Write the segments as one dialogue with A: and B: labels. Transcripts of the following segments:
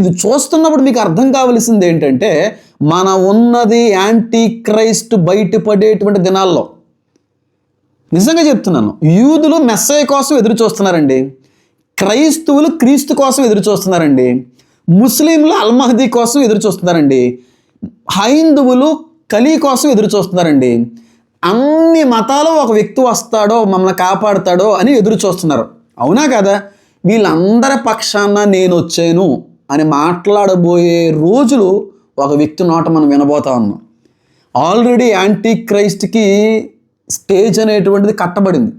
A: ఇది చూస్తున్నప్పుడు మీకు అర్థం కావలసింది ఏంటంటే మన ఉన్నది యాంటీ క్రైస్ట్ బయటపడేటువంటి దినాల్లో. నిజంగా చెప్తున్నాను యూదులు మెస్సయ్య కోసం ఎదురు చూస్తున్నారండి క్రైస్తవులు క్రీస్తు కోసం ఎదురు చూస్తున్నారండి ముస్లింలు అల్మహదీ కోసం ఎదురు చూస్తున్నారండి హైందువులు కలీ కోసం ఎదురు చూస్తున్నారండి అన్ని మతాలు ఒక వ్యక్తి వస్తాడో మమ్మల్ని కాపాడుతాడో అని ఎదురు చూస్తున్నారు. అవునా కదా? వీళ్ళందరి పక్షాన నేను వచ్చాను అని మాట్లాడబోయే రోజులు ఒక వ్యక్తి నోట మనం వినబోతా ఉన్నాం. ఆల్రెడీ యాంటీ క్రైస్ట్కి స్టేజ్ అనేటువంటిది కట్టబడింది.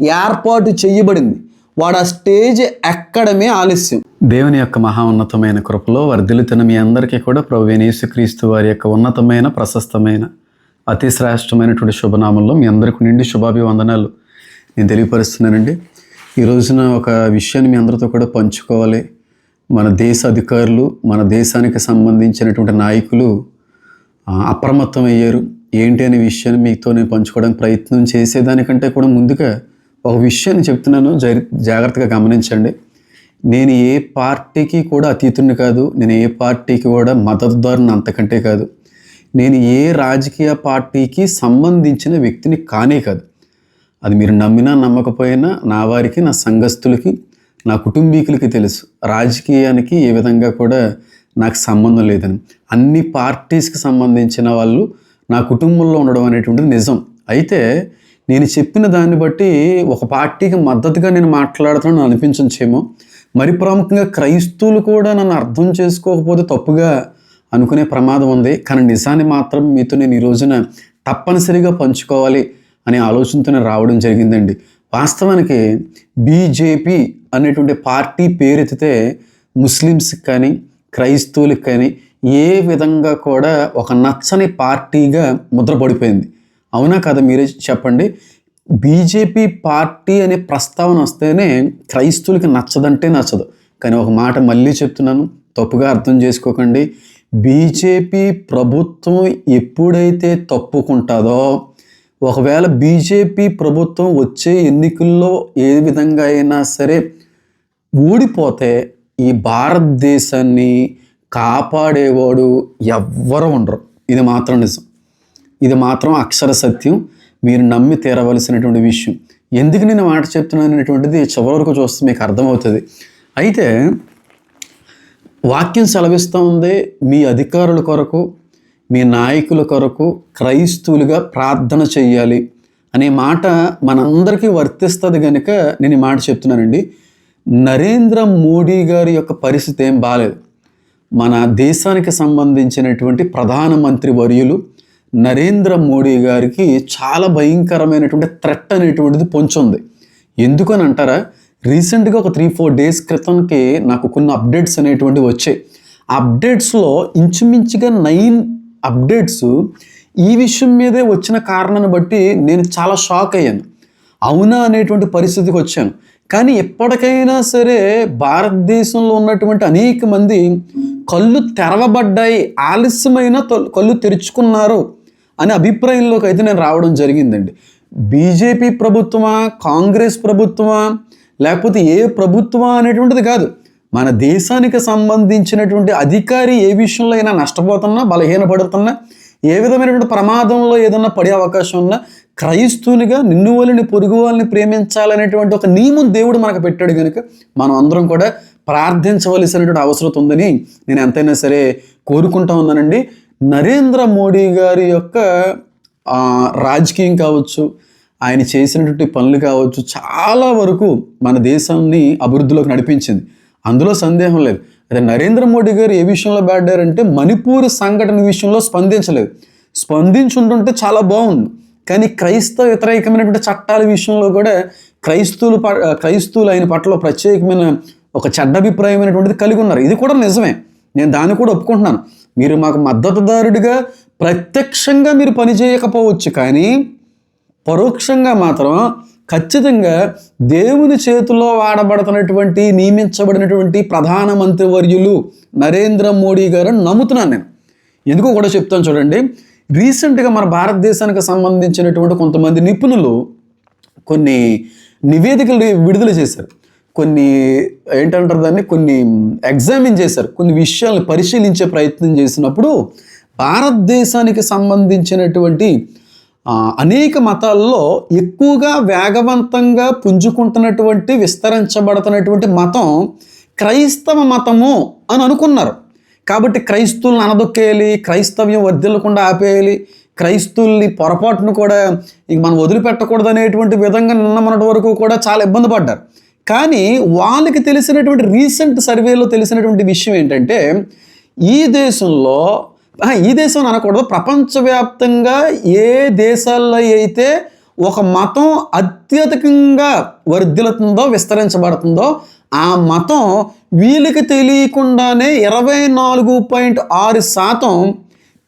A: ఏర్పాటు చేయబడింది వాడు ఆ స్టేజ్ ఎక్కడమే ఆలస్యం.
B: దేవుని యొక్క మహా ఉన్నతమైన కృపలో వర్ధిల్లుతున్న మీ అందరికీ కూడా ప్రభు యేసుక్రీస్తు వారి యొక్క ఉన్నతమైన ప్రశస్తమైన అతి శ్రేష్టమైనటువంటి శుభనామంలో మీ అందరికీ నిండి శుభాభివందనాలు. నేను తెలియపరుస్తున్నానండి. ఈ రోజున ఒక విషయాన్ని మీ అందరితో కూడా పంచుకోవాలి. మన దేశ అధికారులు మన దేశానికి సంబంధించినటువంటి నాయకులు అప్రమత్తం అయ్యారు ఏంటి అనే విషయాన్ని మీతో నేను పంచుకోవడానికి ప్రయత్నం చేసేదానికంటే కూడా ముందుగా ఒక విషయాన్ని చెప్తున్నాను. జరి జాగ్రత్తగా గమనించండి. నేను ఏ పార్టీకి కూడా అతీతుడిని కాదు. నేను ఏ పార్టీకి కూడా మద్దతుదారుని అంతకంటే కాదు. నేను ఏ రాజకీయ పార్టీకి సంబంధించిన వ్యక్తిని కానే కాదు. అది మీరు నమ్మినా నమ్మకపోయినా నా వారికి నా సంఘస్థులకి నా కుటుంబీకులకి తెలుసు. రాజకీయానికి ఏ విధంగా కూడా నాకు సంబంధం లేదని. అన్ని పార్టీస్కి సంబంధించిన వాళ్ళు నా కుటుంబంలో ఉండడం అనేటువంటిది నిజం. అయితే నేను చెప్పిన దాన్ని బట్టి ఒక పార్టీకి మద్దతుగా నేను మాట్లాడుతున్నాను అనిపించచ్చేమో. మరి ప్రాముఖ్యంగా క్రైస్తవులు కూడా నన్ను అర్థం చేసుకోకపోతే తప్పుగా అనుకునే ప్రమాదం ఉంది. కానీ నిజాన్ని మాత్రం మీతో నేను ఈ రోజున తప్పనిసరిగా పంచుకోవాలి. అనే ఆలోచనతోనే రావడం జరిగిందండి. వాస్తవానికి బీజేపీ అనేటువంటి పార్టీ పేరెత్తితే ముస్లిమ్స్కి కానీ క్రైస్తవులకు కానీ ఏ విధంగా కూడా ఒక నచ్చని పార్టీగా ముద్రపడిపోయింది. అవునా కదా మీరే చెప్పండి? బీజేపీ పార్టీ అనే ప్రస్తావన వస్తేనే క్రైస్తవులకి నచ్చదంటే నచ్చదు. కానీ ఒక మాట మళ్ళీ చెప్తున్నాను తప్పుగా అర్థం చేసుకోకండి. బీజేపీ ప్రభుత్వం ఎప్పుడైతే తప్పుకుంటుందో ఒకవేళ బీజేపీ ప్రభుత్వం వచ్చే ఎన్నికల్లో ఏ విధంగా అయినా సరే ఊడిపోతే ఈ భారతదేశాన్ని కాపాడేవాడు ఎవ్వరు ఉండరు. ఇది మాత్రం నిజం. ఇది మాత్రం అక్షర సత్యం. మీరు నమ్మి తీరవలసినటువంటి విషయం. ఎందుకు నేను మాట చెప్తున్నాను అనేటువంటిది చివరి వరకు చూస్తే మీకు అర్థమవుతుంది. అయితే వాక్యం సెలవిస్తూ ఉంది. మీ అధికారుల కొరకు మీ నాయకుల కొరకు క్రైస్తవులుగా ప్రార్థన చెయ్యాలి అనే మాట మనందరికీ వర్తిస్తుంది కనుక నేను ఈ మాట చెప్తున్నానండి. నరేంద్ర మోడీ గారి యొక్క పరిస్థితి ఏం బాగాలేదు మన దేశానికి సంబంధించినటువంటి ప్రధానమంత్రి వర్యులు నరేంద్ర మోడీ గారికి చాలా భయంకరమైనటువంటి థ్రెట్ అనేటువంటిది పొంచుంది. ఎందుకని అంటారా? రీసెంట్గా ఒక త్రీ ఫోర్ డేస్ క్రితంకి నాకు కొన్ని అప్డేట్స్ అనేటువంటివి వచ్చాయి. ఆ అప్డేట్స్లో ఇంచుమించుగా నైన్ అప్డేట్స్ ఈ విషయం మీదే వచ్చిన కారణాన్ని బట్టి నేను చాలా షాక్ అయ్యాను. అవునా అనేటువంటి పరిస్థితికి వచ్చాను. కానీ ఎప్పటికైనా సరే భారతదేశంలో ఉన్నటువంటి అనేక మంది కళ్ళు తెరవబడ్డాయి ఆలస్యమైన కళ్ళు తెరుచుకున్నారు అనే అభిప్రాయంలోకి అయితే నేను రావడం జరిగిందండి. బీజేపీ ప్రభుత్వమా కాంగ్రెస్ ప్రభుత్వమా లేకపోతే ఏ ప్రభుత్వమా అనేటువంటిది కాదు. మన దేశానికి సంబంధించినటువంటి అధికారి ఏ విషయంలో అయినా నష్టపోతున్నా బలహీనపడుతున్నా ఏ విధమైనటువంటి ప్రమాదంలో ఏదన్నా పడే అవకాశం ఉన్నా క్రైస్తువునిగా నిన్ను వాళ్ళని పొరుగు వాళ్ళని ప్రేమించాలనేటువంటి ఒక నియమం దేవుడు మనకు పెట్టాడు కనుక మనం అందరం కూడా ప్రార్థించవలసినటువంటి అవసరం ఉందని నేను ఎంతైనా సరే కోరుకుంటా ఉన్నానండి. నరేంద్ర మోడీ గారి యొక్క రాజకీయం కావచ్చు ఆయన చేసినటువంటి పనులు కావచ్చు చాలా వరకు మన దేశాన్ని అభివృద్ధిలోకి నడిపించింది. అందులో సందేహం లేదు. అదే నరేంద్ర మోడీ గారు ఏ విషయంలో బ్యాడారంటే మణిపూర్ సంఘటన విషయంలో స్పందించలేదు. స్పందించుంటుంటే చాలా బాగుంది. కానీ క్రైస్తవ వ్యతిరేకమైనటువంటి చట్టాల విషయంలో కూడా క్రైస్తవులు ప- క్రైస్తవులు ఆయన పట్ల ప్రత్యేకమైన ఒక చెడ్డభిప్రాయమైనటువంటిది కలిగి ఉన్నారు. ఇది కూడా నిజమే. నేను దాన్ని కూడా ఒప్పుకుంటున్నాను. మీరు మాకు మద్దతుదారుడిగా ప్రత్యక్షంగా మీరు పనిచేయకపోవచ్చు కానీ పరోక్షంగా మాత్రం ఖచ్చితంగా దేవుని చేతిలో వాడబడుతున్నటువంటి నియమించబడినటువంటి ప్రధానమంత్రి వర్యులు నరేంద్ర మోడీ గారు నమ్ముతున్నాను నేను. ఎందుకో కూడా చెప్తాను చూడండి. రీసెంట్గా మన భారతదేశానికి సంబంధించినటువంటి కొంతమంది నిపుణులు కొన్ని నివేదికలు విడుదల చేశారు. కొన్ని ఏంటంటారు దాన్ని? కొన్ని ఎగ్జామిన్ చేశారు. కొన్ని విషయాలను పరిశీలించే ప్రయత్నం చేసినప్పుడు భారతదేశానికి సంబంధించినటువంటి అనేక మతాల్లో ఎక్కువగా వేగవంతంగా పుంజుకుంటున్నటువంటి విస్తరించబడుతున్నటువంటి మతం క్రైస్తవ మతము అని అనుకున్నారు. కాబట్టి క్రైస్తవులను అనదొక్కేయాలి క్రైస్తవ్యం వర్ధిల్లకుండా ఆపేయాలి క్రైస్తవుల్ని పొరపాటును కూడా ఇంక మనం వదిలిపెట్టకూడదు అనేటువంటి విధంగా నిన్న మొన్నటి వరకు కూడా చాలా ఇబ్బంది పడ్డారు. కానీ వాళ్ళకి తెలిసినటువంటి రీసెంట్ సర్వేలో తెలిసినటువంటి విషయం ఏంటంటే ఈ దేశంలో ఈ దేశం అని అనకూడదు. ప్రపంచవ్యాప్తంగా ఏ దేశాల్లో అయితే ఒక మతం అత్యధికంగా వర్ధిల్లుతుందో విస్తరించబడుతుందో ఆ మతం వీళ్ళకి తెలియకుండానే ఇరవై నాలుగు పాయింట్ ఆరు శాతం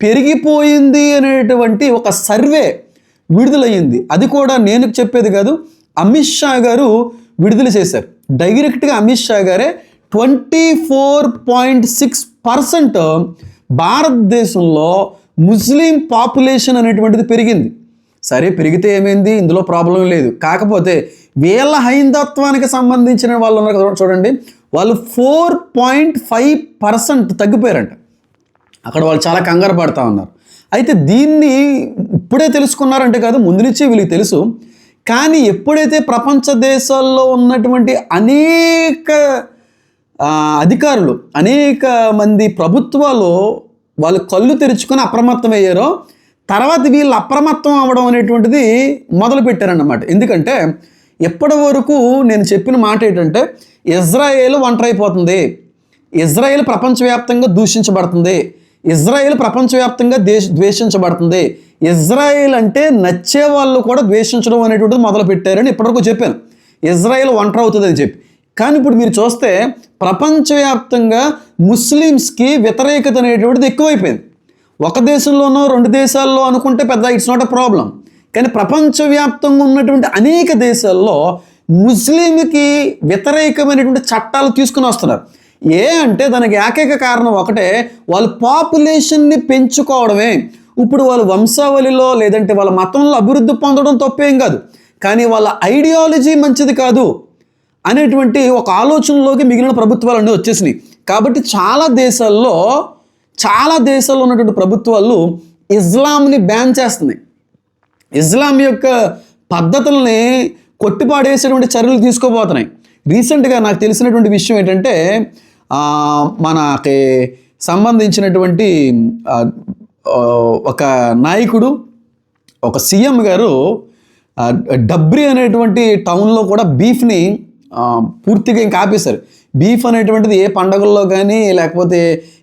B: పెరిగిపోయింది అనేటువంటి ఒక సర్వే విడుదలయ్యింది. అది కూడా నేను చెప్పేది కాదు అమిత్ షా గారు విడుదల చేశారు. డైరెక్ట్గా అమిత్ షా గారే twenty four point six percent భారతదేశంలో ముస్లిం పాపులేషన్ అనేటువంటిది పెరిగింది. సరే పెరిగితే ఏమైంది? ఇందులో ప్రాబ్లం లేదు. కాకపోతే వీళ్ళ హైందత్వానికి సంబంధించిన వాళ్ళు ఉన్నారు కదా చూడండి. వాళ్ళు ఫోర్ పాయింట్ ఫైవ్ పర్సెంట్ తగ్గిపోయారంట. అక్కడ వాళ్ళు చాలా కంగారు పడతా ఉన్నారు. అయితే దీన్ని ఇప్పుడే తెలుసుకున్నారంటే కాదు ముందు నుంచి వీళ్ళకి తెలుసు. కానీ ఎప్పుడైతే ప్రపంచ దేశాల్లో ఉన్నటువంటి అనేక అధికారులు అనేక మంది ప్రభుత్వాలు వాళ్ళు కళ్ళు తెరుచుకొని అప్రమత్తమయ్యారో. తర్వాత వీళ్ళు అప్రమత్తం అవ్వడం అనేటువంటిది మొదలు పెట్టారన్నమాట ఎందుకంటే ఎప్పటి వరకు నేను చెప్పిన మాట ఏంటంటే ఇజ్రాయేల్ ఒంటరైపోతుంది. ఇజ్రాయేల్ ప్రపంచవ్యాప్తంగా దూషించబడుతుంది. ఇజ్రాయేల్ ప్రపంచవ్యాప్తంగా దేశ ద్వేషించబడుతుంది. ఇజ్రాయేల్ అంటే నచ్చే వాళ్ళు కూడా ద్వేషించడం అనేటువంటిది మొదలు పెట్టారని ఇప్పటివరకు చెప్పాను. ఇజ్రాయేల్ ఒంటరి అవుతుంది అని చెప్పి. కానీ ఇప్పుడు మీరు చూస్తే ప్రపంచవ్యాప్తంగా ముస్లిమ్స్కి వ్యతిరేకత అనేటువంటిది ఎక్కువైపోయింది. ఒక దేశంలోనో రెండు దేశాల్లో అనుకుంటే పెద్ద ఇట్స్ నాట్ అ ప్రాబ్లం కానీ ప్రపంచవ్యాప్తంగా ఉన్నటువంటి అనేక దేశాల్లో ముస్లింకి వ్యతిరేకమైనటువంటి చట్టాలు తీసుకుని వస్తున్నారు. ఏ అంటే దానికి ఏకైక కారణం ఒకటే వాళ్ళు పాపులేషన్ని పెంచుకోవడమే. ఇప్పుడు వాళ్ళ వంశావళిలో లేదంటే వాళ్ళ మతంలో అభివృద్ధి పొందడం తప్పేం కాదు. కానీ వాళ్ళ ఐడియాలజీ మంచిది కాదు. అనేటువంటి ఒక ఆలోచనలోకి మిగిలిన ప్రభుత్వాలన్నీ వచ్చేసినాయి. కాబట్టి చాలా దేశాల్లో చాలా దేశాల్లో ఉన్నటువంటి ప్రభుత్వాలు ఇస్లాంని బ్యాన్ చేస్తున్నాయి. ఇస్లాం యొక్క పద్ధతుల్ని కొట్టిపాడేసేటువంటి చర్యలు తీసుకోబోతున్నాయి. రీసెంట్గా నాకు తెలిసినటువంటి విషయం ఏంటంటే మనకి సంబంధించినటువంటి ఒక నాయకుడు ఒక సీఎం గారు డబ్రి అనేటువంటి టౌన్లో కూడా బీఫ్ని పూర్తిగా ఇంకా ఆపేశారు. బీఫ్ అనేటువంటిది ఏ పండగల్లో కానీ లేకపోతే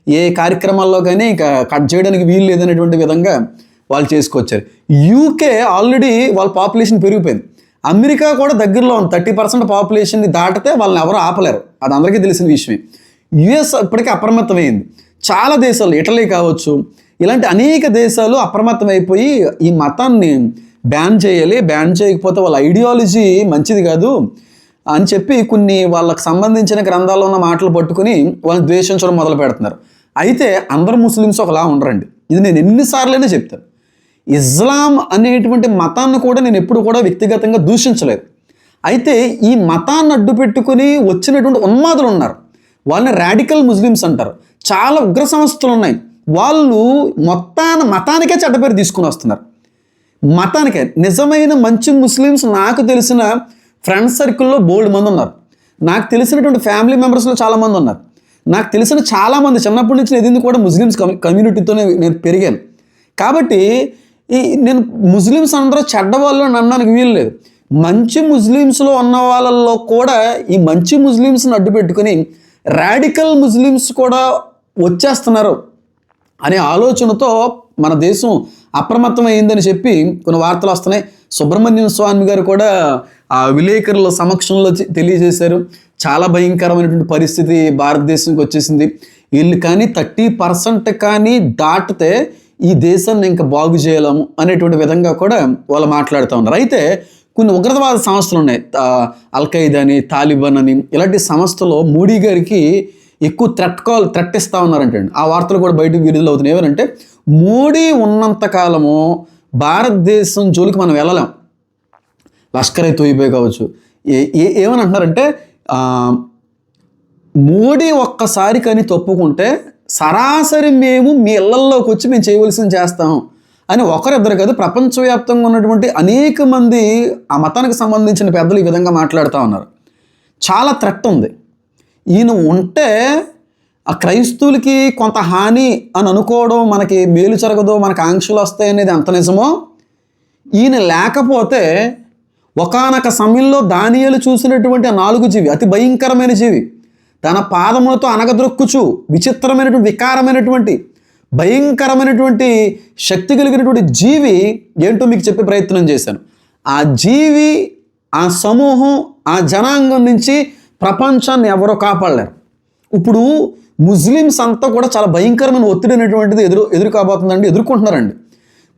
B: ఏ కార్యక్రమాల్లో కానీ ఇంకా కట్ చేయడానికి వీలు లేదనేటువంటి విధంగా వాళ్ళు చేసుకొచ్చారు. యూకే ఆల్రెడీ వాళ్ళ పాపులేషన్ పెరిగిపోయింది. అమెరికా కూడా దగ్గరలో ఉంది. థర్టీ పర్సెంట్ పాపులేషన్ని దాటితే వాళ్ళని ఎవరు ఆపలేరు. అది అందరికీ తెలిసిన విషయమే. యుఎస్ ఇప్పటికీ అప్రమత్తమైంది. చాలా దేశాలు ఇటలీ కావచ్చు ఇలాంటి అనేక దేశాలు అప్రమత్తమైపోయి ఈ మతాన్ని బ్యాన్ చేయాలి. బ్యాన్ చేయకపోతే వాళ్ళ ఐడియాలజీ మంచిది కాదు. అని చెప్పి కొన్ని వాళ్ళకి సంబంధించిన గ్రంథాల్లో ఉన్న మాటలు పట్టుకుని వాళ్ళని ద్వేషించడం మొదలు పెడుతున్నారు. అయితే అందరు ముస్లిమ్స్ ఒకలా ఉండరండి. ఇది నేను ఎన్నిసార్లైనా చెప్తాను. ఇస్లాం అనేటువంటి మతాన్ని కూడా నేను ఎప్పుడు కూడా వ్యక్తిగతంగా దూషించలేదు. అయితే ఈ మతాన్ని అడ్డు పెట్టుకుని వచ్చినటువంటి ఉన్మాదులు ఉన్నారు. వాళ్ళని రాడికల్ ముస్లిమ్స్ అంటారు. చాలా ఉగ్ర సంస్థలు ఉన్నాయి. వాళ్ళు మొత్తాన మతానికే చెడ్డ పేరు తీసుకుని వస్తున్నారు. మతానికే. నిజమైన మంచి ముస్లిమ్స్ నాకు తెలిసిన ఫ్రెండ్ సర్కిల్లో బోల్డ్ మంది ఉన్నారు. నాకు తెలిసినటువంటి ఫ్యామిలీ మెంబర్స్లో చాలామంది ఉన్నారు. నాకు తెలిసిన చాలామంది చిన్నప్పటి నుంచి నేను కూడా ముస్లిమ్స్ కమ్యూ- కమ్యూనిటీతోనే నేను పెరిగాను. కాబట్టి ఈ నేను ముస్లిమ్స్ అందరూ చెడ్డవాళ్ళు అని అనడానికి వీలు లేదు. మంచి ముస్లిమ్స్లో ఉన్న వాళ్ళల్లో కూడా ఈ మంచి ముస్లిమ్స్ని అడ్డు పెట్టుకుని రాడికల్ ముస్లిమ్స్ కూడా వచ్చేస్తున్నారు అనే ఆలోచనతో మన దేశం అప్రమత్తం చెప్పి కొన్ని వార్తలు వస్తున్నాయి. సుబ్రహ్మణ్యం స్వామి గారు కూడా ఆ విలేకరుల సమక్షంలో తెలియజేశారు. చాలా భయంకరమైనటువంటి పరిస్థితి భారతదేశంకి వచ్చేసింది. వీళ్ళు కానీ థర్టీ పర్సెంట్ కానీ దాటితే ఈ దేశాన్ని ఇంకా బాగు చేయలేము అనేటువంటి విధంగా కూడా వాళ్ళు మాట్లాడుతూ ఉన్నారు. అయితే కొన్ని ఉగ్రవాద సంస్థలు ఉన్నాయి. అల్ఖైదా అని తాలిబాన్ అని ఇలాంటి సంస్థలు మోడీ గారికి ఎక్కువ థ్రెట్ కాల్ థ్రెట్ ఇస్తూ ఉన్నారంటండి ఆ వార్తలు కూడా బయటకు విడుదల అవుతున్నాయి. ఏమనంటే మోడీ ఉన్నంత కాలము భారతదేశం జోలికి మనం వెళ్ళలేం. లష్కర్ తోయిపోయి కావచ్చు. ఏ ఏ- ఏమని అంటున్నారంటే
A: మోడీ ఒక్కసారి కానీ తప్పుకుంటే సరాసరి మేము మీ ఇళ్ళల్లోకి వచ్చి మేము చేయవలసింది చేస్తాం అని ఒకరిద్దరు కాదు ప్రపంచవ్యాప్తంగా ఉన్నటువంటి అనేక మంది ఆ మతానికి సంబంధించిన పెద్దలు ఈ విధంగా మాట్లాడుతూ ఉన్నారు. చాలా థ్రెట్ ఉంది. ఈయన ఉంటే ఆ క్రైస్తవులకి కొంత హాని అని అనుకోవడం మనకి మేలు జరగదు మనకు ఆంక్షలు వస్తాయి అనేది ఎంత నిజమో ఈయన లేకపోతే ఒకానొక సమయంలో దానియలు చూసినటువంటి ఆ నాలుగు జీవి అతి భయంకరమైన జీవి తన పాదములతో అనగద్రొక్కుచు విచిత్రమైనటువంటి వికారమైనటువంటి భయంకరమైనటువంటి శక్తి కలిగినటువంటి జీవి ఏంటో మీకు చెప్పే ప్రయత్నం చేశాను. ఆ జీవి ఆ సమూహం ఆ జనాంగం నుంచి ప్రపంచాన్ని ఎవరో కాపాడలేరు. ఇప్పుడు ముస్లిమ్స్ అంతా కూడా చాలా భయంకరమైన ఒత్తిడి అనేటువంటిది ఎదురు ఎదురు కాబోతుందండి ఎదుర్కొంటున్నారండి.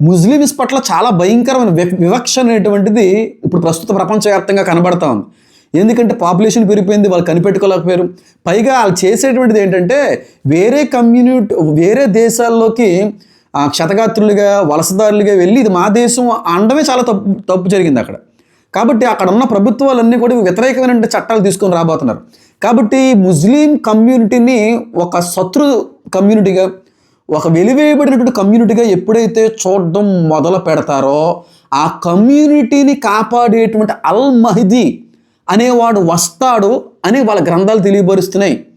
A: ముస్లిమ్స్ పట్ల చాలా భయంకరమైన వి- వివక్ష అనేటువంటిది ఇప్పుడు ప్రస్తుత ప్రపంచవ్యాప్తంగా కనబడతా ఉంది. ఎందుకంటే పాపులేషన్ పెరిగిపోయింది వాళ్ళు కనిపెట్టుకోలేకపోయారు. పైగా వాళ్ళు చేసేటువంటిది ఏంటంటే వేరే కమ్యూనిటీ వేరే దేశాల్లోకి ఆ, క్షతగాత్రులుగా వలసదారులుగా వెళ్ళి ఇది మా దేశం అనడమే చాలా తప్పు తప్పు జరిగింది అక్కడ. కాబట్టి అక్కడ ఉన్న ప్రభుత్వాలన్నీ కూడా వ్యతిరేకమైన చట్టాలు తీసుకొని రాబోతున్నారు. కాబట్టి ముస్లిం కమ్యూనిటీని ఒక శత్రు కమ్యూనిటీగా ఒక వెలివేయబడినటువంటి కమ్యూనిటీగా ఎప్పుడైతే చూడడం మొదలు పెడతారో ఆ కమ్యూనిటీని కాపాడేటువంటి అల్ మహిదీ అనేవాడు వస్తాడు అని వాళ్ళ గ్రంథాలు తెలియపరుస్తున్నాయి.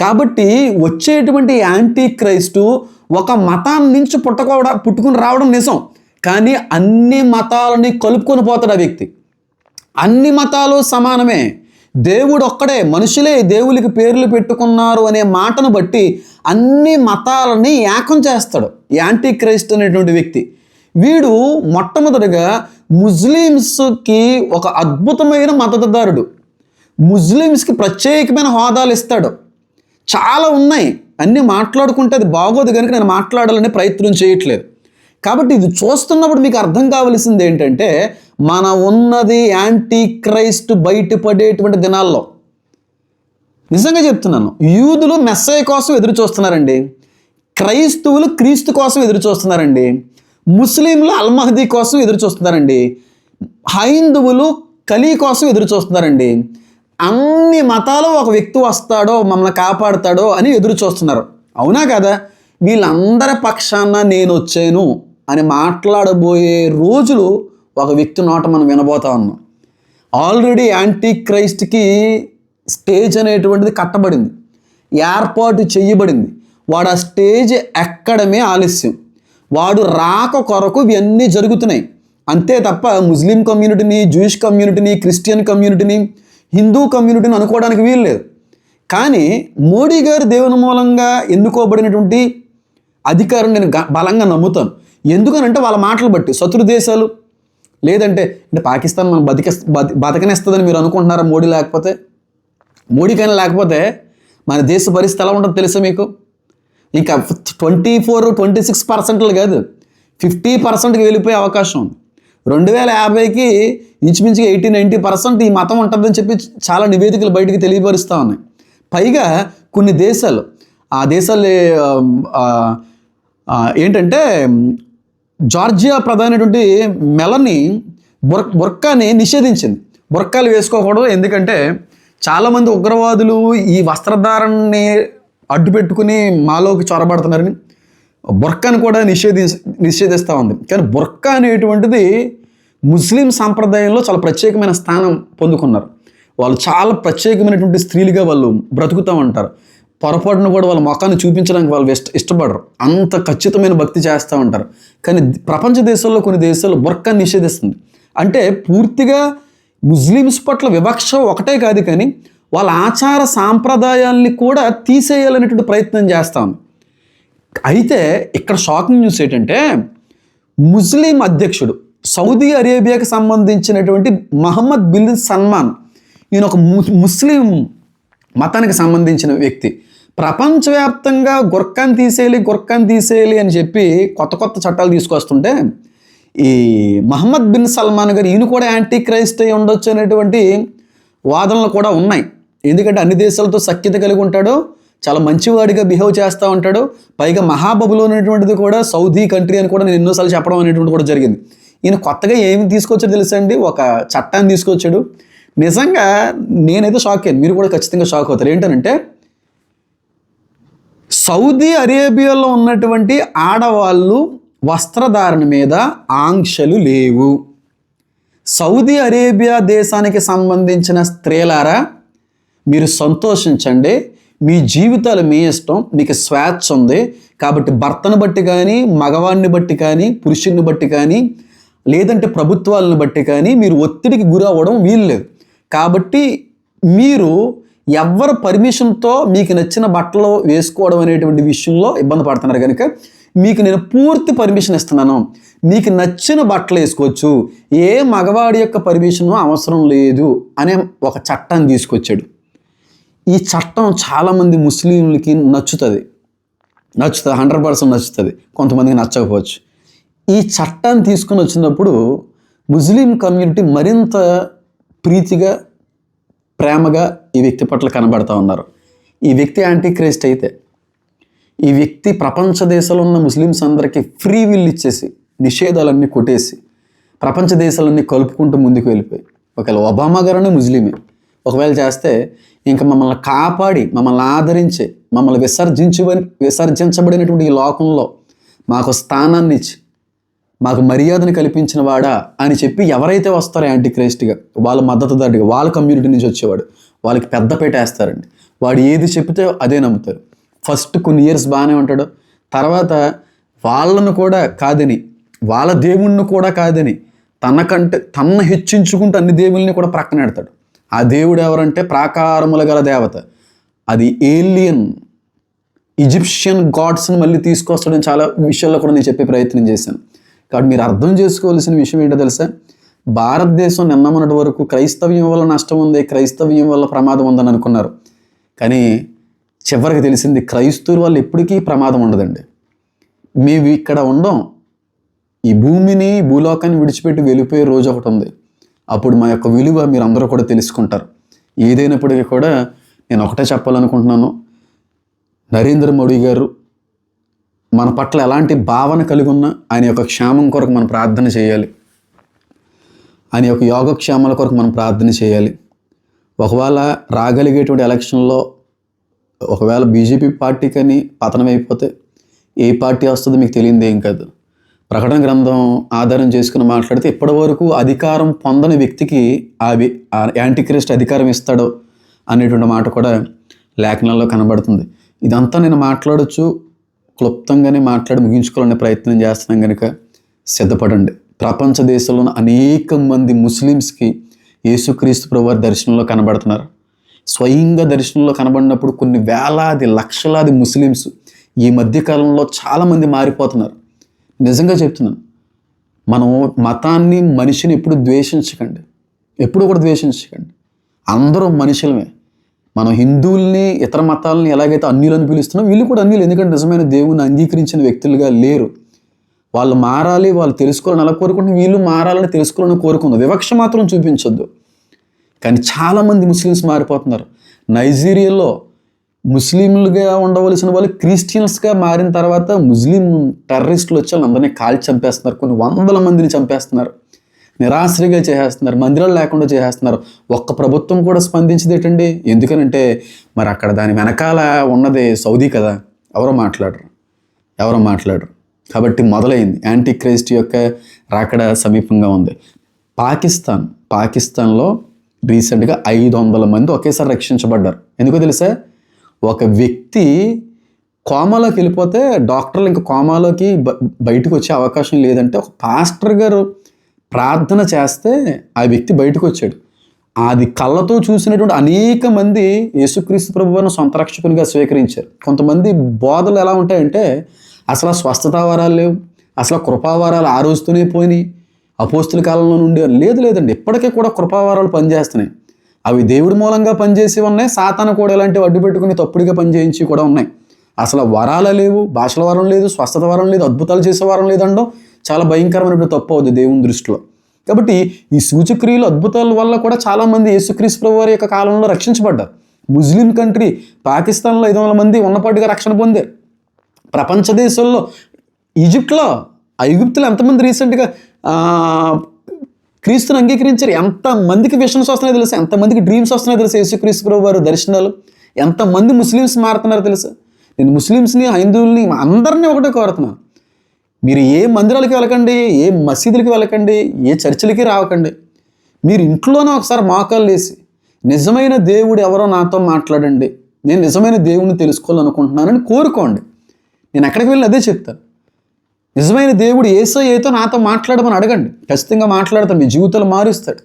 A: కాబట్టి వచ్చేటువంటి యాంటీ క్రైస్టు ఒక మతాన్ని నుంచి పుట్టకోవడం పుట్టుకుని రావడం నిజం. కానీ అన్ని మతాలని కలుపుకొని పోతాడు ఆ వ్యక్తి. అన్ని మతాలు సమానమే. దేవుడు ఒక్కడే మనుషులే దేవునికి పేర్లు పెట్టుకున్నారు అనే మాటను బట్టి అన్ని మతాలని ఏకం చేస్తాడు. యాంటీ క్రైస్ట్ అనేటువంటి వ్యక్తి. వీడు మొట్టమొదటిగా ముస్లిమ్స్కి ఒక అద్భుతమైన మద్దతుదారుడు. ముస్లిమ్స్కి ప్రత్యేకమైన హోదాలు ఇస్తాడు. చాలా ఉన్నాయి. అన్నీ మాట్లాడుకుంటే అది బాగోదు కనుక నేను మాట్లాడాలని ప్రయత్నం చేయట్లేదు. కాబట్టి ఇది చూస్తున్నప్పుడు మీకు అర్థం కావలసింది ఏంటంటే మన ఉన్నది యాంటీ క్రైస్ట్ బయటపడేటువంటి దినాల్లో. నిజంగా చెప్తున్నాను యూదులు మెస్సయ్య కోసం ఎదురు చూస్తున్నారండి క్రైస్తవులు క్రీస్తు కోసం ఎదురు చూస్తున్నారండి ముస్లింలు అల్మహదీ కోసం ఎదురు చూస్తున్నారండి హైందువులు కలీ కోసం ఎదురు చూస్తున్నారండి అన్ని మతాలు ఒక వ్యక్తి వస్తాడో మమ్మల్ని కాపాడుతాడో అని ఎదురు చూస్తున్నారు. అవునా కదా? వీళ్ళందరి పక్షాన నేను వచ్చాను. అని మాట్లాడబోయే రోజులు ఒక వ్యక్తి నోట మనం వినబోతా ఉన్నాం. ఆల్రెడీ యాంటీ క్రైస్ట్కి స్టేజ్ అనేటువంటిది కట్టబడింది. ఏర్పాటు చేయబడింది. వాడు ఆ స్టేజ్ ఎక్కడమే ఆలస్యం. వాడు రాక కొరకు ఇవన్నీ జరుగుతున్నాయి. అంతే తప్ప ముస్లిం కమ్యూనిటీని జూయిష్ కమ్యూనిటీని క్రిస్టియన్ కమ్యూనిటీని హిందూ కమ్యూనిటీని అనుకోవడానికి వీలు లేదు. కానీ మోడీ గారు దేవుని మూలంగా ఎన్నుకోబడినటువంటి అధికారం నేను గ- బలంగా నమ్ముతాను. ఎందుకనంటే వాళ్ళ మాటలు బట్టి శత్రు దేశాలు లేదంటే అంటే పాకిస్తాన్ మనం బతికే బతి బతకనేస్తుందని మీరు అనుకుంటున్నారా మోడీ లేకపోతే? మోడీకైనా లేకపోతే మన దేశ పరిస్థితి ఎలా ఉంటుందో తెలుసా మీకు? ఇంకా ట్వంటీ ఫోర్ ట్వంటీ సిక్స్ పర్సెంట్లు కాదు ఫిఫ్టీ పర్సెంట్కి వెళ్ళిపోయే అవకాశం ఉంది. రెండు వేల యాభైకి ఇంచుమించుగా ఎయిటీ నైంటీ పర్సెంట్ ఈ మతం ఉంటుందని చెప్పి చాలా నివేదికలు బయటికి తెలియపరుస్తూ ఉన్నాయి. పైగా కొన్ని దేశాలు ఆ దేశాలు ఏంటంటే జార్జియా ప్రధానటువంటి మెలని బుర్ బుర్కాని నిషేధించింది. బుర్కాలు వేసుకోకూడదు ఎందుకంటే చాలామంది ఉగ్రవాదులు ఈ వస్త్రధారణని అడ్డు పెట్టుకుని మాలోకి చొరబడుతున్నారని బుర్కాని కూడా నిషేధి నిషేధిస్తూ ఉంది. కానీ బుర్కా అనేటువంటిది ముస్లిం సాంప్రదాయంలో చాలా ప్రత్యేకమైన స్థానం పొందుకున్నారు. వాళ్ళు చాలా ప్రత్యేకమైనటువంటి స్త్రీలుగా వాళ్ళు బ్రతుకుతూ ఉంటారు. పొరపాటును కూడా వాళ్ళ ముఖాన్ని చూపించడానికి వాళ్ళు ఇష్ట ఇష్టపడరు. అంత ఖచ్చితమైన భక్తి చేస్తూ ఉంటారు. కానీ ప్రపంచ దేశాల్లో కొన్ని దేశాలు బుర్కా నిషేధిస్తుంది. అంటే పూర్తిగా ముస్లిమ్స్ పట్ల వివక్ష ఒకటే కాదు కానీ వాళ్ళ ఆచార సాంప్రదాయాల్ని కూడా తీసేయాలనేటువంటి ప్రయత్నం చేస్తాం అయితే ఇక్కడ షాకింగ్ న్యూస్ ఏంటంటే ముస్లిం అధ్యక్షుడు సౌదీ అరేబియాకి సంబంధించినటువంటి మహమ్మద్ బిల్ సల్మాన్ ఈయన ఒక ము- ముస్లిం మతానికి సంబంధించిన వ్యక్తి. ప్రపంచవ్యాప్తంగా గుర్కాన్ తీసేయాలి గుర్కాన్ తీసేయాలి అని చెప్పి కొత్త కొత్త చట్టాలు తీసుకొస్తుంటే ఈ మహమ్మద్ బిన్ సల్మాన్ గారు ఈయన కూడా యాంటీ క్రైస్ట్ అయి ఉండొచ్చు అనేటువంటి వాదనలు కూడా ఉన్నాయి. ఎందుకంటే అన్ని దేశాలతో సఖ్యత కలిగి ఉంటాడు చాలా మంచివాడిగా బిహేవ్ చేస్తూ ఉంటాడు. పైగా మహాబబులో అనేటువంటిది కూడా సౌదీ కంట్రీ అని కూడా నేను ఎన్నోసార్లు చెప్పడం అనేటువంటి కూడా జరిగింది. ఈయన కొత్తగా ఏమి తీసుకొచ్చాడు తెలుసా అండి? ఒక చట్టాన్ని తీసుకొచ్చాడు. నిజంగా నేనైతే షాక్ అయ్యాను. మీరు కూడా ఖచ్చితంగా షాక్ అవుతారు. ఏంటంటే సౌదీ అరేబియాలో ఉన్నటువంటి ఆడవాళ్ళు వస్త్రధారణ మీద ఆంక్షలు లేవు. సౌదీ అరేబియా దేశానికి సంబంధించిన స్త్రీలారా మీరు సంతోషించండి. మీ జీవితాలు మీ ఇష్టం మీకు స్వేచ్ఛ ఉంది. కాబట్టి భర్తను బట్టి కానీ మగవాడిని బట్టి కానీ పురుషుని బట్టి కానీ లేదంటే ప్రభుత్వాలను బట్టి కానీ మీరు ఒత్తిడికి గురి అవ్వడం వీల్లేదు. కాబట్టి మీరు ఎవరి పర్మిషన్తో మీకు నచ్చిన బట్టలు వేసుకోవడం అనేటువంటి విషయంలో ఇబ్బంది పడుతున్నారు కనుక మీకు నేను పూర్తి పర్మిషన్ ఇస్తున్నాను. మీకు నచ్చిన బట్టలు వేసుకోవచ్చు. ఏ మగవాడి యొక్క పర్మిషన్ అవసరం లేదు అనే ఒక చట్టాన్ని తీసుకొచ్చాడు. ఈ చట్టం చాలామంది ముస్లింలకి నచ్చుతుంది. నచ్చుతుంది హండ్రెడ్ పర్సెంట్ నచ్చుతుంది. కొంతమందికి నచ్చకపోవచ్చు. ఈ చట్టాన్ని తీసుకుని వచ్చినప్పుడు ముస్లిం కమ్యూనిటీ మరింత ప్రీతిగా ప్రేమగా ఈ వ్యక్తి పట్ల కనబడతా ఉన్నారు. ఈ వ్యక్తి యాంటీ క్రైస్ట్ అయితే ఈ వ్యక్తి ప్రపంచ దేశాల్లో ఉన్న ముస్లిమ్స్ అందరికీ ఫ్రీ విల్ ఇచ్చేసి నిషేధాలన్నీ కొట్టేసి ప్రపంచ దేశాలన్నీ కలుపుకుంటూ ముందుకు వెళ్ళిపోయి ఒకవేళ ఒబామా గారనే ముస్లిమే ఒకవేళ చేస్తే ఇంకా మమ్మల్ని కాపాడి మమ్మల్ని ఆదరించి మమ్మల్ని విసర్జించు విసర్జించబడినటువంటి ఈ లోకంలో మాకు స్థానాన్ని ఇచ్చి మాకు మర్యాదను కల్పించిన వాడా అని చెప్పి ఎవరైతే వస్తారో యాంటీ క్రైస్ట్గా వాళ్ళ మద్దతుదారుడిగా వాళ్ళ కమ్యూనిటీ నుంచి వచ్చేవాడు వాళ్ళకి పెద్ద వేస్తారండి. వాడు ఏది చెప్తే అదే నమ్ముతారు. ఫస్ట్ కొన్ని ఇయర్స్ బాగానే ఉంటాడు. తర్వాత వాళ్ళను కూడా కాదని వాళ్ళ దేవుణ్ణి కూడా కాదని తనకంటే తన హెచ్చించుకుంటూ అన్ని దేవుల్ని కూడా ప్రక్కన పెడతాడు. ఆ దేవుడు ఎవరంటే ప్రాకారముల గల దేవత. అది ఏలియన్ ఈజిప్షియన్ గాడ్స్ని మళ్ళీ తీసుకొస్తాడని చాలా విషయాల్లో కూడా నేను చెప్పే ప్రయత్నం చేశాను. కాబట్టి మీరు అర్థం చేసుకోవాల్సిన విషయం ఏంటో తెలుసా? భారతదేశం నిన్న వరకు క్రైస్తవ్యం వల్ల నష్టం ఉంది క్రైస్తవ్యం వల్ల ప్రమాదం ఉందని అనుకున్నారు. కానీ చివరికి తెలిసింది క్రైస్తవుల వల్ల ఎప్పటికీ ప్రమాదం ఉండదండి. మేము ఇక్కడ ఉండం ఈ భూమిని భూలోకాన్ని విడిచిపెట్టి వెళ్ళిపోయే రోజు ఒకటి ఉంది. అప్పుడు మా యొక్క విలువ మీరు అందరూ కూడా తెలుసుకుంటారు. ఏదైనప్పటికీ కూడా నేను ఒకటే చెప్పాలనుకుంటున్నాను. నరేంద్ర మోడీ గారు మన పట్ల ఎలాంటి భావన కలిగి ఉన్నా ఆయన యొక్క క్షేమం కొరకు మనం ప్రార్థన చేయాలి. ఆయన యొక్క యోగక్షేమాల కొరకు మనం ప్రార్థన చేయాలి. ఒకవేళ రాగలిగేటువంటి ఎలక్షన్లో ఒకవేళ బీజేపీ పార్టీకని పతనం అయిపోతే ఏ పార్టీ వస్తుందో మీకు తెలియదు ఏం కాదు. ప్రకటన గ్రంథం ఆధారం చేసుకుని మాట్లాడితే ఇప్పటివరకు అధికారం పొందని వ్యక్తికి అవి యాంటీక్రిస్ట్ అధికారం ఇస్తాడో అనేటువంటి మాట కూడా లేఖనాల్లో కనబడుతుంది. ఇదంతా నేను మాట్లాడచ్చు క్లుప్తంగానే మాట్లాడి ముగించుకోవాలనే ప్రయత్నం చేస్తున్నాం కనుక సిద్ధపడండి. ప్రపంచ దేశంలో అనేక మంది ముస్లిమ్స్కి యేసుక్రీస్తు ప్రభువారి దర్శనంలో కనబడుతున్నారు. స్వయంగా దర్శనంలో కనబడినప్పుడు కొన్ని వేలాది లక్షలాది ముస్లిమ్స్ ఈ మధ్యకాలంలో చాలామంది మారిపోతున్నారు. నిజంగా చెప్తున్నాను మనం మతాన్ని మనిషిని ఎప్పుడు ద్వేషించకండి. ఎప్పుడు కూడా ద్వేషించకండి. అందరూ మనుషులమే. మనం హిందువుల్ని ఇతర మతాలని ఎలాగైతే అన్యులని పిలుస్తున్నాం వీళ్ళు కూడా అన్యులు. ఎందుకంటే నిజమైన దేవుని అంగీకరించిన వ్యక్తులుగా లేరు. వాళ్ళు మారాలి వాళ్ళు తెలుసుకోవాలని అలా కోరుకుంటే వీళ్ళు మారాలని తెలుసుకోవాలని కోరుకుందాం. వివక్ష మాత్రం చూపించొద్దు. కానీ చాలామంది ముస్లిమ్స్ మారిపోతున్నారు. నైజీరియాలో ముస్లింలుగా ఉండవలసిన వాళ్ళు క్రిస్టియన్స్గా మారిన తర్వాత ముస్లిం టెర్రరిస్టులు వచ్చి వాళ్ళందరినీ కాల్చి చంపేస్తున్నారు. కొన్ని వందల మందిని చంపేస్తున్నారు. నిరాశ్రగా చేసేస్తున్నారు. మందిరాలు లేకుండా చేసేస్తున్నారు. ఒక్క ప్రభుత్వం కూడా స్పందించింది ఏంటండి? ఎందుకనంటే మరి అక్కడ దాని వెనకాల ఉన్నది సౌదీ కదా. ఎవరో మాట్లాడరు. ఎవరో మాట్లాడరు. కాబట్టి మొదలైంది. యాంటీ క్రైస్ట్ యొక్క రాకడ సమీపంగా ఉంది. పాకిస్తాన్ పాకిస్తాన్లో రీసెంట్గా ఐదు వందల మంది ఒకేసారి రక్షించబడ్డారు. ఎందుకో తెలుసా? ఒక వ్యక్తి కోమాలోకి వెళ్ళిపోతే డాక్టర్లు ఇంకా కోమాలోకి బ- బయటకు వచ్చే అవకాశం లేదంటే ఒక పాస్టర్ గారు ప్రార్థన చేస్తే ఆ వ్యక్తి బయటకు వచ్చాడు అది కళ్ళతో చూసినటువంటి అనేక మంది యేసుక్రీస్తు ప్రభువును సొంత రక్షకునిగా స్వీకరించారు. కొంతమంది బోధలు ఎలా ఉంటాయంటే అసలు ఆ స్వస్థత వరాలు లేవు. అసలు కృపావారాలు ఆ రోజుతోనే పోయినాయి. అపోస్తుల కాలంలో నుండి లేదు లేదండి ఇప్పటికీ కూడా కృపావరాలు పనిచేస్తున్నాయి. అవి దేవుడి మూలంగా పనిచేసి ఉన్నాయి సాతాను కూడా ఇలాంటివి అడ్డు పెట్టుకుని తప్పుడుగా పనిచేయించి కూడా ఉన్నాయి. అసలు వరాల లేవు భాషల వరం లేదు స్వస్థత వరం లేదు అద్భుతాలు చేసే వరం లేదండం చాలా భయంకరమైనటువంటి తప్పు అవుతుంది దేవుని దృష్టిలో. కాబట్టి ఈ సూచక్రియలు అద్భుతాల వల్ల కూడా చాలామంది యేసుక్రీస్తు ప్రభు వారి యొక్క కాలంలో రక్షించబడ్డారు. ముస్లిం కంట్రీ పాకిస్తాన్లో ఐదు వందల మంది ఉన్నపాటుగా రక్షణ పొందారు. ప్రపంచ దేశాల్లో ఈజిప్ట్లో ఐగుప్తులో ఎంతమంది రీసెంట్గా క్రీస్తుని అంగీకరించారు? ఎంతమందికి విషన్స్ వస్తున్నాయో తెలుసు? ఎంతమందికి డ్రీమ్స్ వస్తున్నాయో తెలుసు? యేసుక్రీస్తు ప్రభు వారు దర్శనాలు? ఎంతమంది ముస్లిమ్స్ మారుతున్నారో తెలుసు? నేను ముస్లిమ్స్ని హైందువుల్ని అందరినీ ఒకటే కోరుతున్నాను మీరు ఏ మందిరాలకి వెళ్ళకండి ఏ మసీదులకి వెళ్ళకండి ఏ చర్చిలకి రావకండి. మీరు ఇంట్లోనే ఒకసారి మోకాలు వేసి నిజమైన దేవుడు ఎవరో నాతో మాట్లాడండి. నేను నిజమైన దేవుడిని తెలుసుకోవాలనుకుంటున్నానని కోరుకోండి. నేను ఎక్కడికి వెళ్ళి అదే చెప్తాను. నిజమైన దేవుడు ఏసో ఏతో నాతో మాట్లాడమని అడగండి. ఖచ్చితంగా మాట్లాడతాను మీ జీవితాలు మారుస్తాడు.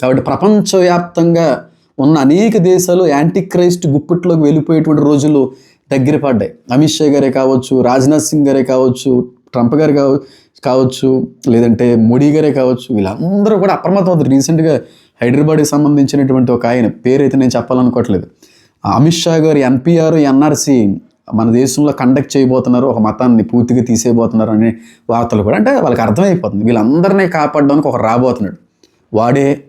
A: కాబట్టి ప్రపంచవ్యాప్తంగా ఉన్న అనేక దేశాలు యాంటీ క్రైస్ట్ గుప్పిట్లోకి వెళ్ళిపోయేటువంటి రోజులు దగ్గర పడ్డాయి. అమిత్ షా గారే కావచ్చు రాజ్నాథ్ సింగ్ గారే కావచ్చు ట్రంప్ గారు కావ కావచ్చు లేదంటే మోడీ గారే కావచ్చు వీళ్ళందరూ కూడా అప్రమత్తం అవుతారు రీసెంట్గా హైదరాబాద్కి సంబంధించినటువంటి ఒక ఆయన పేరైతే నేను చెప్పాలనుకోవట్లేదు. అమిత్ షా గారు ఎన్పిఆర్ ఎన్ఆర్సి మన దేశంలో కండక్ట్ చేయబోతున్నారు ఒక మతాన్ని పూర్తిగా తీసేయబోతున్నారు అనే వార్తలు కూడా అంటే వాళ్ళకి అర్థమైపోతుంది. వీళ్ళందరినీ కాపాడడానికి ఒక రాబోతున్నాడు. వాడే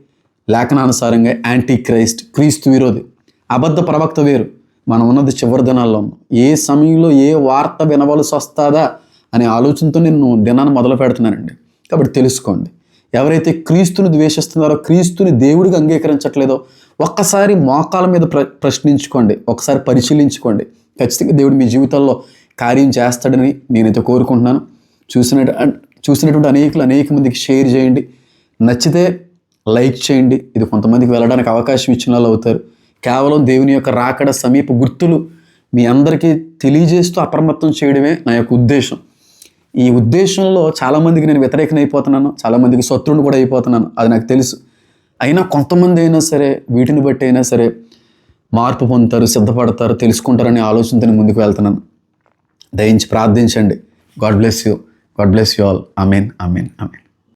A: లేఖనానుసారంగా యాంటీ క్రైస్ట్ క్రీస్తు విరోధి అబద్ధ ప్రవక్త వేరు. మనం ఉన్నది చివరి దినాల్లో ఉన్నాం. ఏ సమయంలో ఏ వార్త వినవలసి వస్తుందా అనే ఆలోచనతో నేను దినాన్ని మొదలు పెడుతున్నానండి. కాబట్టి తెలుసుకోండి. ఎవరైతే క్రీస్తుని ద్వేషిస్తున్నారో క్రీస్తుని దేవుడికి అంగీకరించట్లేదో ఒక్కసారి మోకాల మీద ప్ర ప్రశ్నించుకోండి. ఒకసారి పరిశీలించుకోండి. ఖచ్చితంగా దేవుడు మీ జీవితాల్లో కార్యం చేస్తాడని నేనైతే కోరుకుంటున్నాను. చూసిన చూసినటువంటి అనేకులు అనేక మందికి షేర్ చేయండి. నచ్చితే లైక్ చేయండి. ఇది కొంతమందికి వెళ్ళడానికి అవకాశం ఇచ్చిన వాళ్ళు అవుతారు. కేవలం దేవుని యొక్క రాకడ సమీప గుర్తులు మీ అందరికీ తెలియజేస్తూ అప్రమత్తం చేయడమే నా యొక్క ఉద్దేశం. ఈ ఉద్దేశంలో చాలామందికి నేను వ్యతిరేకం అయిపోతున్నాను. చాలామందికి శత్రువుని కూడా అయిపోతున్నాను. అది నాకు తెలుసు. అయినా కొంతమంది అయినా సరే వీటిని బట్టి అయినా సరే మార్పు పొందుతారు సిద్ధపడతారు తెలుసుకుంటారనే ఆలోచనతో ముందుకు వెళ్తున్నాను. దయించి ప్రార్థించండి. God bless you. God bless you all. Amin Amin Amin